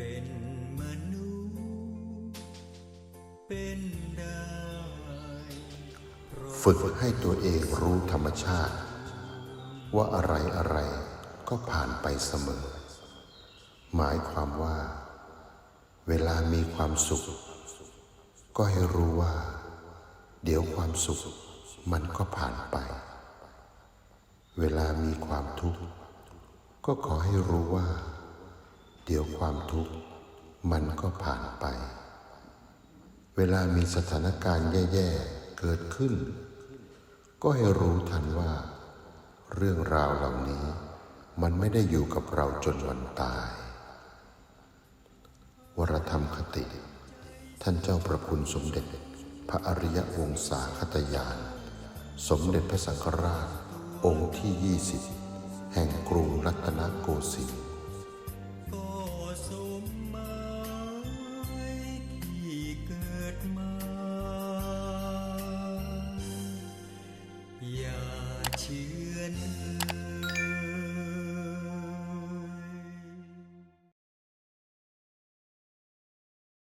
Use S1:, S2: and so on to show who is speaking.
S1: เป็นมนุษย์เป็นได้
S2: ฝึกให้ตัวเองรู้ธรรมชาติ ว่าอะไรอะไรก็ผ่านไปเสมอ หมายความว่า เวลามีความสุข ก็ให้รู้ว่า เดี๋ยวความสุขมันก็ผ่านไป เวลามีความทุกข์ก็ขอให้รู้ว่า เดี๋ยวความทุกข์มันก็ผ่านไป เวลามีสถานการณ์แย่ๆ เกิดขึ้น ก็ให้รู้ทันว่า เรื่องราวเหล่านี้ มันไม่ได้อยู่กับเราจนวันตาย วรธรรมคติ ท่านเจ้าประคุณสมเด็จ พระอริยวงศาคตยาน สมเด็จพระสังฆราช องค์ที่ 20 แห่งกรุงรัตนโกสินทร์
S1: 千年。